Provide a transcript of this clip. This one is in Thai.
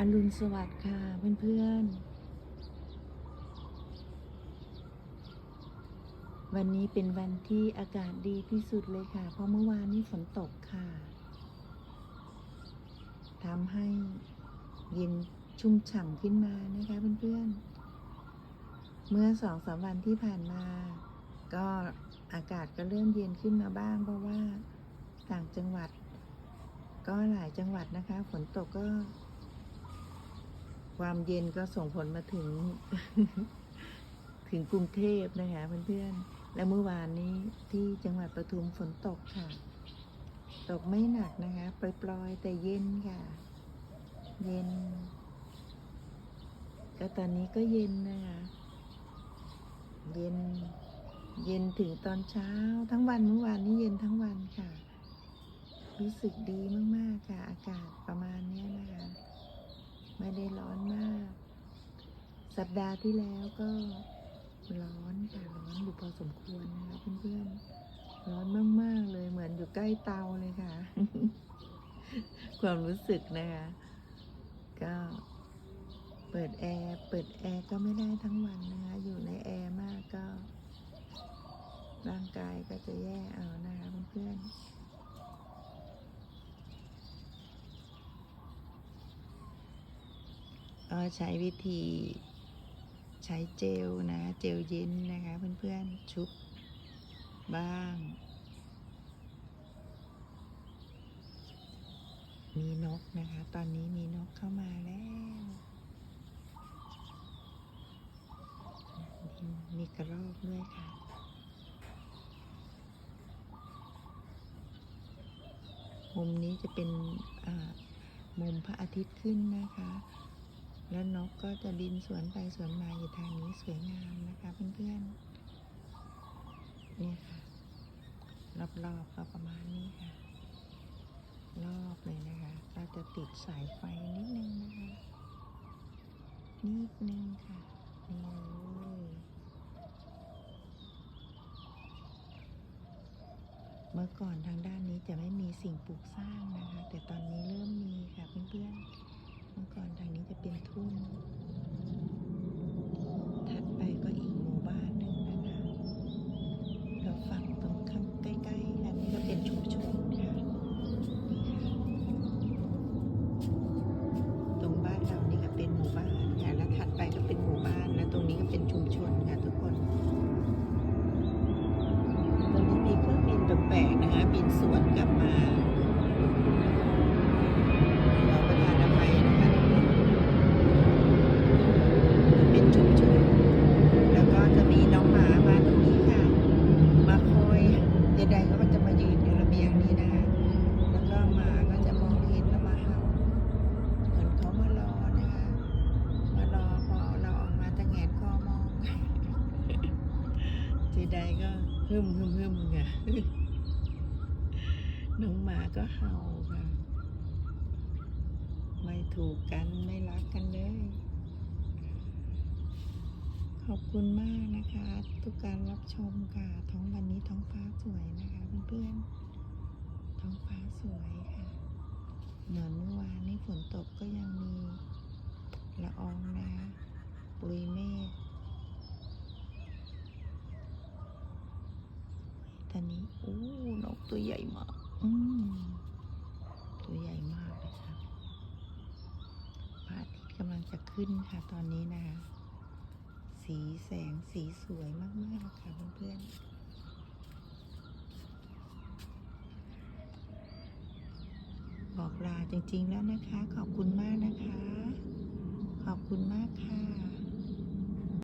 อรุณสวัสดิ์ค่ะเพื่อนๆ วันนี้เป็นวันที่อากาศดีที่สุดเลยค่ะ เพราะเมื่อวานนี้ฝนตกค่ะทำให้เย็นชุ่มฉ่ำขึ้นมานะคะเพื่อนๆ เมื่อสองสามวันที่ผ่านมา ก็อากาศก็เริ่มเย็นขึ้นมาบ้าง เพราะว่าต่างจังหวัด ก็หลายจังหวัดนะคะ ฝนตกก็ ความเย็นก็ส่งผลมาถึง ถึงกรุงเทพนะคะเพื่อนๆ และเมื่อวานนี้ที่จังหวัดปทุมฝนตกค่ะ ตกไม่หนักนะคะปล่อยๆแต่เย็นค่ะ เย็น ก็ตอนนี้ก็เย็นนะคะ เย็น เย็นถึงตอนเช้าทั้งวันเมื่อวานนี้เย็นทั้งวันค่ะ รู้สึกดีมากๆค่ะ อากาศประมาณนี้นะคะ ไม่ได้ร้อนมาก สัปดาห์ที่แล้วก็ร้อนค่ะร้อนอยู่พอสมควรนะคะเพื่อนๆ ร้อนมากๆเลยเหมือนอยู่ใกล้เตาเลยค่ะ ความรู้สึกนะคะ ก็เปิดแอร์ เปิดแอร์ก็ไม่ได้ทั้งวันนะคะ อยู่ในแอร์มากก็ ร่างกายก็จะแย่เอานะคะเพื่อนๆ ก็ใช้วิธีใช้เจลนะ เจลเย็นนะคะเพื่อนๆ ชุบบ้าง มีนกนะคะ ตอนนี้มีนกเข้ามาแล้วมีกระรอกด้วยค่ะ มุมนี้จะเป็นมุมพระอาทิตย์ขึ้นนะคะ แล้วนกก็จะบินสวนไปสวนมาอยู่ทางนี้สวยงามนะคะเพื่อนๆเนี่ยค่ะ รอบๆก็ประมาณนี้ค่ะ รอบเลยนะคะก็จะติดสายไฟนิดนึงนะคะ นิดนึงค่ะนี่เลยเมื่อก่อนทางด้านนี้จะไม่มีสิ่งปลูกสร้างนะคะ แต่ตอนนี้เริ่มมีค่ะเพื่อนๆ เมื่อก่อนทางนี้จะเป็นทุ่ง ถัดไปก็อีกหมู่บ้านหนึ่งนะคะเราฝั่งตรงข้างใกล้ๆกันนี่ก็เป็นชุมชนค่ะนี่ค่ะ ตรงบ้านเรานี่ก็เป็นหมู่บ้านค่ะแล้วถัดไปก็เป็นหมู่บ้าน แล้วตรงนี้ก็เป็นชุมชนค่ะทุกคน ตรงนี้มีเครื่องบินแปลกๆนะคะ บินสวนกลับมา เราประทานอภัยนะคะทุกคนเป็นชุมชน แล้วก็จะมีน้องหมามาตรงนี้ค่ะ มาคอยใดๆเขาก็จะมายืนอยู่ระเบียงนี้นะคะ แล้วก็หมาก็จะมองเห็นแล้วมาเห่า เหมือนเขามารอนะคะ มารอพอเราออกมาจะแงนคอมอง ทีใดก็ฮึมฮึมฮึมค่ะน้องหมาก็เห่าค่ะ ไม่ถูกกันไม่รักกันเลย ขอบคุณมากนะคะ ทุกการรับชมค่ะ ท้องวันนี้ท้องฟ้าสวยนะคะเพื่อนๆ ท้องฟ้าสวยค่ะ เหมือนเมื่อวานนี้ฝนตกก็ยังมีละอองนะคะปุยเมฆตอนนี้โอ้นก ตัวใหญ่มากอืมตัวใหญ่มากเลยค่ะพระอาทิตย์กำลังจะขึ้นค่ะตอนนี้นะคะสีแสงสีสวยมากๆค่ะเพื่อนๆบอกลาจริงๆแล้วนะคะ ขอบคุณมากนะคะ ขอบคุณมากค่ะ